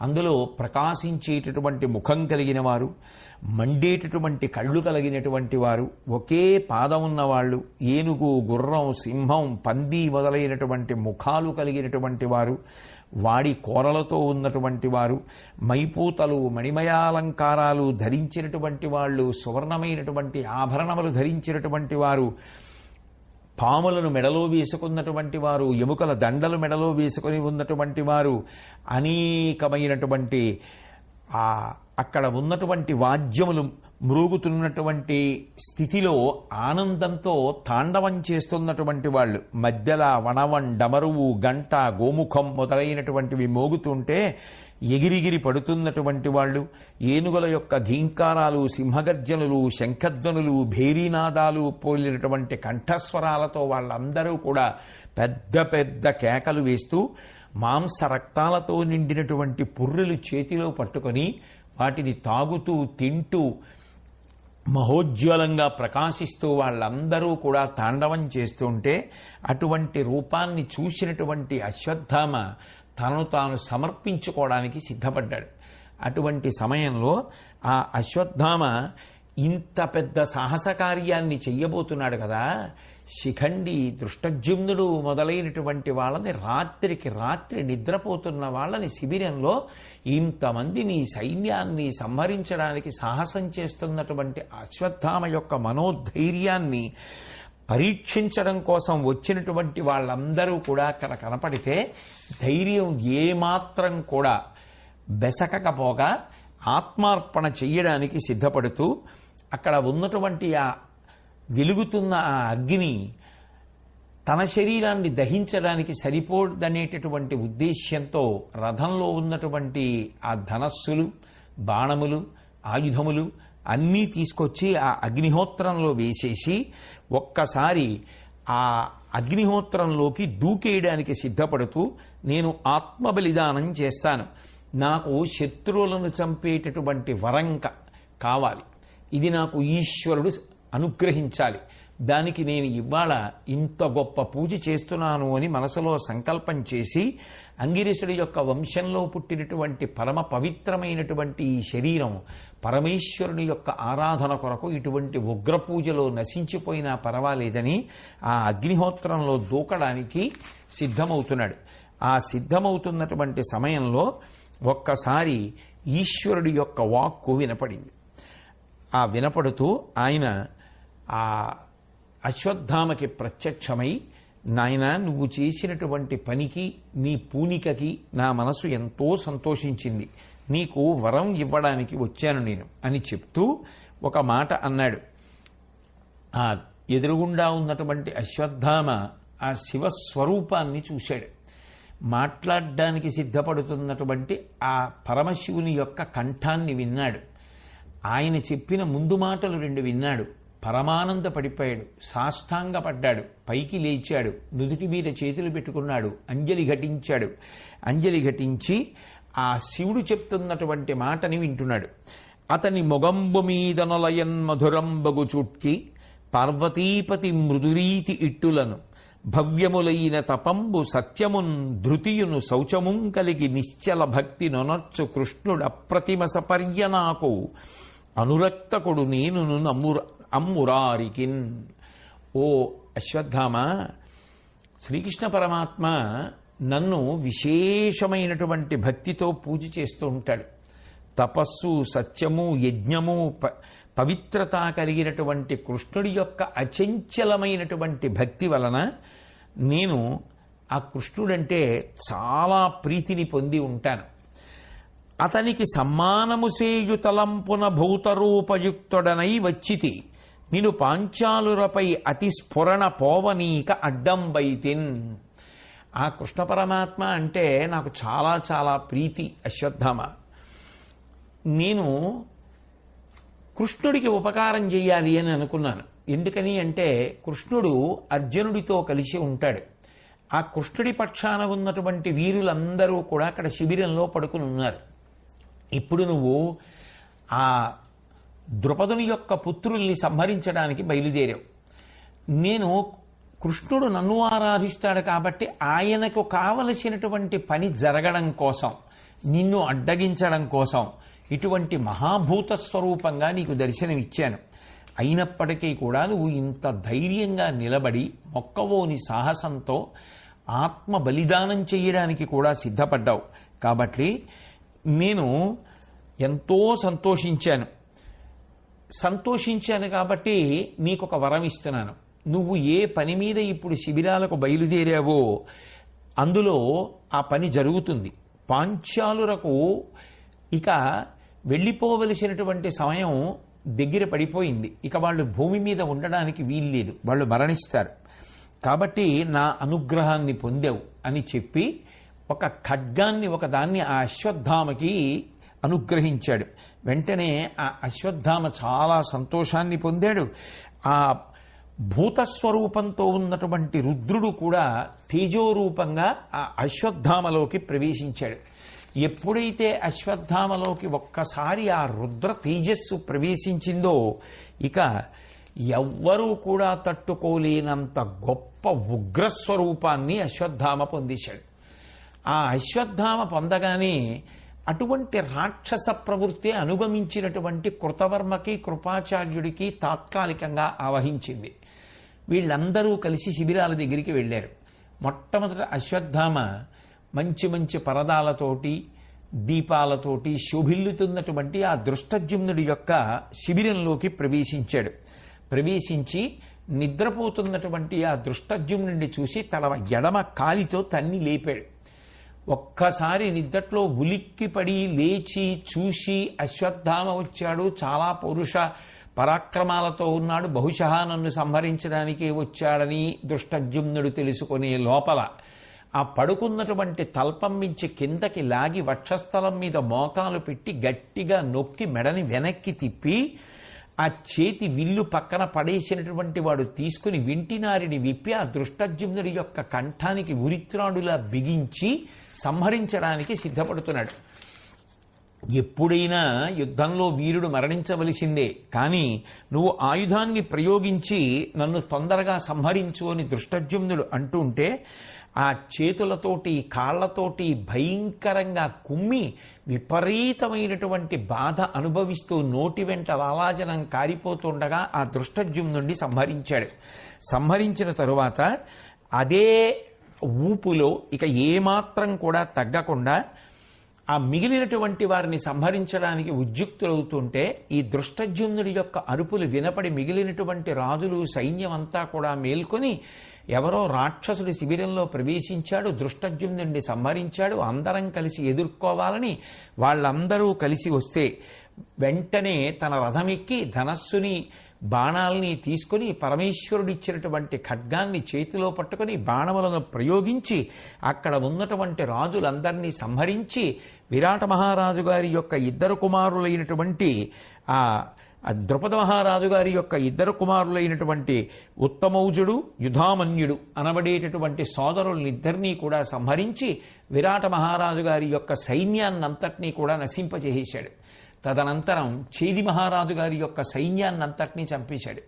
అందులో ప్రకాశించేటటువంటి ముఖం కలిగిన వారు మండేటటువంటి కళ్ళు కలిగినటువంటి వారు ఒకే పాదం ఉన్నవాళ్ళు ఏనుగు గుర్రం సింహం పంది మొదలైనటువంటి ముఖాలు కలిగినటువంటి వారు వాడి కోరలతో ఉన్నటువంటి వారు మైపూతలు మణిమయాలంకారాలు ధరించినటువంటి వాళ్ళు సువర్ణమైనటువంటి ఆభరణములు ధరించినటువంటి వారు పాములను మెడలో వేసుకున్నటువంటి వారు ఎముకల దండలు మెడలో వేసుకొని ఉన్నటువంటి వారు అనేకమైనటువంటి ఆ అక్కడ ఉన్నటువంటి వాద్యములు మృగుతున్నటువంటి స్థితిలో ఆనందంతో తాండవం చేస్తున్నటువంటి వాళ్ళు. మధ్యల వనవం డమరువు గంట గోముఖం మొదలైనటువంటివి మోగుతుంటే ఎగిరిగిరి పడుతున్నటువంటి వాళ్ళు. ఏనుగుల యొక్క ఘీంకారాలు సింహగర్జనులు శంఖధ్వనులు భేరీనాదాలు పోలినటువంటి కంఠస్వరాలతో వాళ్ళందరూ కూడా పెద్ద పెద్ద కేకలు వేస్తూ మాంస రక్తాలతో నిండినటువంటి పుర్రెలు చేతిలో పట్టుకొని వాటిని తాగుతూ తింటూ మహోజ్వలంగా ప్రకాశిస్తూ వాళ్ళందరూ కూడా తాండవం చేస్తుంటే అటువంటి రూపాన్ని చూసినటువంటి అశ్వత్థామ తను తాను సమర్పించుకోవడానికి సిద్ధపడ్డాడు. అటువంటి సమయంలో ఆ అశ్వత్థామ ఇంత పెద్ద సాహస కార్యాన్ని చెయ్యబోతున్నాడు కదా. శిఖండి దృష్టజ్యుమ్నుడు మొదలైనటువంటి వాళ్ళని రాత్రికి రాత్రి నిద్రపోతున్న వాళ్ళని శిబిరంలో ఇంతమందిని సైన్యాన్ని సంహరించడానికి సాహసం చేస్తున్నటువంటి అశ్వత్థామ యొక్క మనోధైర్యాన్ని పరీక్షించడం కోసం వచ్చినటువంటి వాళ్ళందరూ కూడా అక్కడ కనపడితే ధైర్యం ఏమాత్రం కూడా బెసకకపోగా ఆత్మార్పణ చెయ్యడానికి సిద్ధపడుతూ అక్కడ ఉన్నటువంటి ఆ వెలుగుతున్న ఆ అగ్ని తన శరీరాన్ని దహించడానికి సరిపోదనేటటువంటి ఉద్దేశ్యంతో రథంలో ఉన్నటువంటి ఆ ధనస్సులు బాణములు ఆయుధములు అన్నీ తీసుకొచ్చి ఆ అగ్నిహోత్రంలో వేసేసి ఒక్కసారి ఆ అగ్నిహోత్రంలోకి దూకేయడానికి సిద్ధపడుతూ నేను ఆత్మబలిదానం చేస్తాను. నాకు శత్రువులను చంపేటటువంటి వరంక కావాలి. ఇది నాకు ఈశ్వరుడు అనుగ్రహించాలి. దానికి నేను ఇవాళ ఇంత గొప్ప పూజ చేస్తున్నాను అని మనసులో సంకల్పం చేసి అంగిరీషుడి యొక్క వంశంలో పుట్టినటువంటి పరమ పవిత్రమైనటువంటి ఈ శరీరం పరమేశ్వరుని యొక్క ఆరాధన కొరకు ఇటువంటి ఉగ్ర పూజలో నశించిపోయినా పర్వాలేదని ఆ అగ్నిహోత్రంలో దూకడానికి సిద్ధమవుతున్నాడు. ఆ సిద్ధమవుతున్నటువంటి సమయంలో ఒక్కసారి ఈశ్వరుడి యొక్క వాక్కు వినపడింది. ఆ వినపడుతూ ఆయన ఆ అశ్వత్థామకి ప్రత్యక్షమై నాయన నువ్వు చేసినటువంటి పనికి నీ పూనికకి నా మనసు ఎంతో సంతోషించింది. నీకు వరం ఇవ్వడానికి వచ్చాను నేను అని చెప్తూ ఒక మాట అన్నాడు. ఆ ఎదురుగుండా ఉన్నటువంటి అశ్వత్థామ ఆ శివస్వరూపాన్ని చూశాడు. మాట్లాడడానికి సిద్ధపడుతున్నటువంటి ఆ పరమశివుని యొక్క కంఠాన్ని విన్నాడు. ఆయన చెప్పిన ముందు మాటలు రెండు విన్నాడు. పరమానంద పడిపోయాడు. సాష్టాంగ పడ్డాడు. పైకి లేచాడు. నుదుటి మీద చేతులు పెట్టుకున్నాడు. అంజలి ఘటించాడు. అంజలి ఘటించి ఆ శివుడు చెప్తున్నటువంటి మాటని వింటున్నాడు. అతని మొగంబు మీద నొలయన్ మధురంబగు చుట్కి పార్వతీపతి మృదురీతి ఇట్టులను భవ్యములైన తపంబు సత్యమున్ ధృతియును శౌచముం కలిగి నిశ్చల భక్తి నొనర్చు కృష్ణుడు అప్రతిమ సపర్య నాకు అనురక్తకుడు నేను నమ్ముర అమ్మురారికిన్ ఓ అశ్వత్థామ శ్రీకృష్ణ పరమాత్మ నన్ను విశేషమైనటువంటి భక్తితో పూజ చేస్తూ ఉంటాడు. తపస్సు సత్యము యజ్ఞము ప- పవిత్రత కలిగినటువంటి కృష్ణుడి యొక్క అచంచలమైనటువంటి భక్తి వలన నేను ఆ కృష్ణుడంటే చాలా ప్రీతిని పొంది ఉంటాను. అతనికి సమ్మానము సేయుతలంపున భూతరూపయుక్తుడనై వచ్చితి. నిను పాంచాలురపై అతి స్ఫురణ పోవనీక అడ్డంబైతిన్. ఆ కృష్ణ పరమాత్మ అంటే నాకు చాలా చాలా ప్రీతి అశ్వత్థామ. నేను కృష్ణుడికి ఉపకారం చేయాలి అని అనుకున్నాను. ఎందుకని అంటే కృష్ణుడు అర్జునుడితో కలిసి ఉంటాడు. ఆ కృష్ణుడి పక్షాన ఉన్నటువంటి వీరులందరూ కూడా అక్కడ శిబిరంలో పడుకుని ఉన్నారు. ఇప్పుడు నువ్వు ఆ ద్రుపదుని యొక్క పుత్రుల్ని సంహరించడానికి బయలుదేరావు నేను కృష్ణుడు నన్ను ఆరాధిస్తాడు కాబట్టి ఆయనకు కావలసినటువంటి పని జరగడం కోసం నిన్ను అడ్డగించడం కోసం ఇటువంటి మహాభూత స్వరూపంగా నీకు దర్శనమిచ్చాను. అయినప్పటికీ కూడా నువ్వు ఇంత ధైర్యంగా నిలబడి మొక్కవోని సాహసంతో ఆత్మ బలిదానం చేయడానికి కూడా సిద్ధపడ్డావు. కాబట్టి నేను ఎంతో సంతోషించాను. సంతోషించాను కాబట్టి నీకు ఒక వరం ఇస్తున్నాను. నువ్వు ఏ పని మీద ఇప్పుడు శిబిరాలకు బయలుదేరావో అందులో ఆ పని జరుగుతుంది. పాంచాలురకు ఇక వెళ్ళిపోవలసినటువంటి సమయం దగ్గర పడిపోయింది. ఇక వాళ్ళు భూమి మీద ఉండడానికి వీల్లేదు. వాళ్ళు మరణిస్తారు. కాబట్టి నా అనుగ్రహాన్ని పొందావు అని చెప్పి ఒక ఖడ్గాన్ని ఒకదాన్ని ఆ అశ్వత్థామకి అనుగ్రహించాడు. వెంటనే ఆ అశ్వత్థామ చాలా సంతోషాన్ని పొందాడు. ఆ భూతస్వరూపంతో ఉన్నటువంటి రుద్రుడు కూడా తేజోరూపంగా ఆ అశ్వత్థామలోకి ప్రవేశించాడు. ఎప్పుడైతే అశ్వత్థామలోకి ఒక్కసారి ఆ రుద్ర తేజస్సు ప్రవేశించిందో ఇక ఎవ్వరూ కూడా తట్టుకోలేనంత గొప్ప ఉగ్రస్వరూపాన్ని అశ్వత్థామ పొందేశాడు. ఆ అశ్వత్థామ పొందగానే అటువంటి రాక్షస ప్రవృత్తి అనుగమించినటువంటి కృతవర్మకి కృపాచార్యుడికి తాత్కాలికంగా ఆవహించింది. వీళ్ళందరూ కలిసి శిబిరాల దగ్గరికి వెళ్ళారు. మొట్టమొదట అశ్వత్థామ మంచి మంచి పరదాలతోటి దీపాలతోటి శోభిల్లుతున్నటువంటి ఆ దృష్టజ్యుమ్నుడి యొక్క శిబిరంలోకి ప్రవేశించాడు. ప్రవేశించి నిద్రపోతున్నటువంటి ఆ దృష్టజ్యుమ్నుడిని చూసి తన ఎడమ కాలితో తన్ని లేపాడు. ఒక్కసారి నిద్దట్లో ఉలిక్కిపడి లేచి చూసి అశ్వత్థామ వచ్చాడు. చాలా పౌరుష పరాక్రమాలతో ఉన్నాడు. బహుశా నన్ను సంహరించడానికి వచ్చాడని దుష్టజుమ్నుడు తెలుసుకునే లోపల ఆ పడుకున్నటువంటి తల్పం మించి కిందకి లాగి వక్షస్థలం మీద మోకాలు పెట్టి గట్టిగా నొక్కి మెడని వెనక్కి తిప్పి ఆ చేతి విల్లు పక్కన పడేసినటువంటి వాడు తీసుకుని వింటినారిని విప్పి ఆ దృష్టజ్యుమ్నుడి యొక్క కంఠానికి ఉరిత్రాడులా బిగించి సంహరించడానికి సిద్ధపడుతున్నాడు. ఎప్పుడైనా యుద్ధంలో వీరుడు మరణించవలసిందే. కానీ నువ్వు ఆయుధాన్ని ప్రయోగించి నన్ను తొందరగా సంహరించు అని దృష్టజ్యుమ్నుడు అంటుంటే ఆ చేతులతోటి కాళ్ళతోటి భయంకరంగా కుమ్మి విపరీతమైనటువంటి బాధ అనుభవిస్తూ నోటి వెంట లాలాజనం కారిపోతుండగా ఆ దృష్టజ్యుమ్నుడిని సంహరించాడు. సంహరించిన తరువాత అదే ఊపులో ఇక ఏమాత్రం కూడా తగ్గకుండా ఆ మిగిలినటువంటి వారిని సంహరించడానికి ఉద్యుక్తులవుతుంటే ఈ దృష్టజ్యుమ్నుడి యొక్క అరుపులు వినపడి మిగిలినటువంటి రాజులు సైన్యం అంతా కూడా మేల్కొని ఎవరో రాక్షసుడి శిబిరంలో ప్రవేశించాడు దృష్టజ్యుమ్నుడిని సంహరించాడు అందరం కలిసి ఎదుర్కోవాలని వాళ్ళందరూ కలిసి వస్తే వెంటనే తన రథమెక్కి ధనస్సుని బాణాల్ని పరమేశ్వరుడు పరమేశ్వరుడిచ్చినటువంటి ఖడ్గాన్ని చేతిలో పట్టుకొని బాణములను ప్రయోగించి అక్కడ ఉన్నటువంటి రాజులందరినీ సంహరించి విరాట మహారాజు గారి యొక్క ఇద్దరు కుమారులైనటువంటి ఆ ఆ ద్రుపద మహారాజు గారి యొక్క ఇద్దరు కుమారులైనటువంటి ఉత్తమౌజుడు యుధామన్యుడు అనబడేటటువంటి సోదరులనిద్దరినీ కూడా సంహరించి విరాట మహారాజు గారి యొక్క సైన్యాన్నంతటినీ కూడా నశింపజేసేశాడు. తదనంతరం చేది మహారాజు గారి యొక్క సైన్యాన్నంతటినీ చంపేశాడు.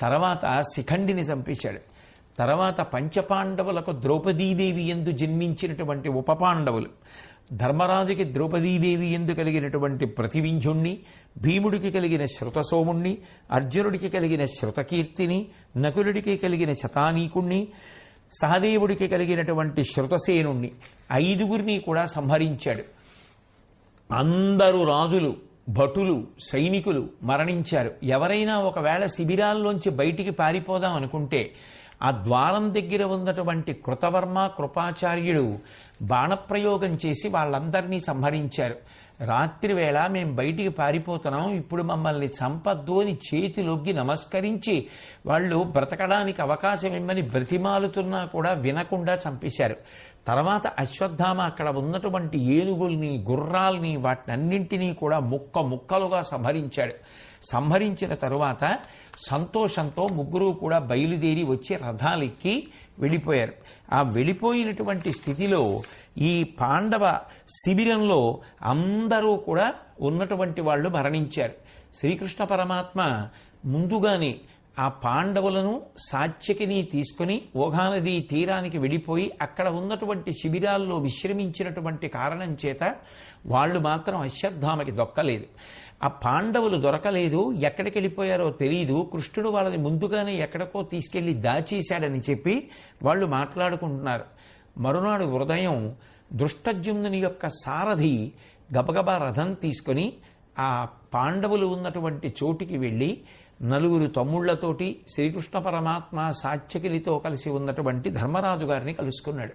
తర్వాత శిఖండిని చంపేశాడు. తర్వాత పంచపాండవులకు ద్రౌపదీదేవి ఎందు జన్మించినటువంటి ఉపపాండవులు ధర్మరాజుకి ద్రౌపదీదేవి ఎందు కలిగినటువంటి ప్రతివింధ్యుణ్ణి భీముడికి కలిగిన శృతసోముణ్ణి అర్జునుడికి కలిగిన శృతకీర్తిని నకులుడికి కలిగిన శతానీకుణ్ణి సహదేవుడికి కలిగినటువంటి శృతసేనుణ్ణి ఐదుగురిని కూడా సంహరించాడు. అందరూ రాజులు భటులు సైనికులు మరణించారు. ఎవరైనా ఒకవేళ శిబిరాల్లోంచి బయటికి పారిపోదాం అనుకుంటే ఆ ద్వారం దగ్గర ఉన్నటువంటి కృతవర్మ కృపాచార్యుడు బాణప్రయోగం చేసి వాళ్ళందరినీ సంహరించారు. రాత్రి వేళ మేము బయటికి పారిపోతున్నాం. ఇప్పుడు మమ్మల్ని చంపద్దు అని చేతిలొగ్గి నమస్కరించి వాళ్ళు బ్రతకడానికి అవకాశం ఇమ్మని బ్రతిమాలుతున్నా కూడా వినకుండా చంపేశారు. తర్వాత అశ్వత్థామ అక్కడ ఉన్నటువంటి ఏనుగుల్ని గుర్రాల్ని వాటినన్నింటినీ కూడా ముక్క ముక్కలుగా సంహరించాడు. సంహరించిన తరువాత సంతోషంతో ముగ్గురు కూడా బయలుదేరి వచ్చి రథాలెక్కి వెళ్ళిపోయారు. ఆ వెళ్ళిపోయినటువంటి స్థితిలో ఈ పాండవ శిబిరంలో అందరూ కూడా ఉన్నటువంటి వాళ్ళు మరణించారు. శ్రీకృష్ణ పరమాత్మ ముందుగానే ఆ పాండవులను సాత్యకిని తీసుకుని ఓఘానది తీరానికి వెళ్ళిపోయి అక్కడ ఉన్నటువంటి శిబిరాల్లో విశ్రమించినటువంటి కారణం చేత వాళ్ళు మాత్రం అశ్వత్థామకి దొక్కలేదు. ఆ పాండవులు దొరకలేదు. ఎక్కడికి వెళ్ళిపోయారో తెలియదు కృష్ణుడు వాళ్ళని ముందుగానే ఎక్కడికో తీసుకెళ్ళి దాచేశాడని చెప్పి వాళ్ళు మాట్లాడుకుంటున్నారు. మరునాడు హృదయం దృష్టజుమ్నుని యొక్క సారథి గబగబా రథం తీసుకొని ఆ పాండవులు ఉన్నటువంటి చోటికి వెళ్ళి నలుగురు తమ్ముళ్ళతోటి శ్రీకృష్ణ పరమాత్మ సాత్యకిలితో కలిసి ఉన్నటువంటి ధర్మరాజు గారిని కలుసుకున్నాడు.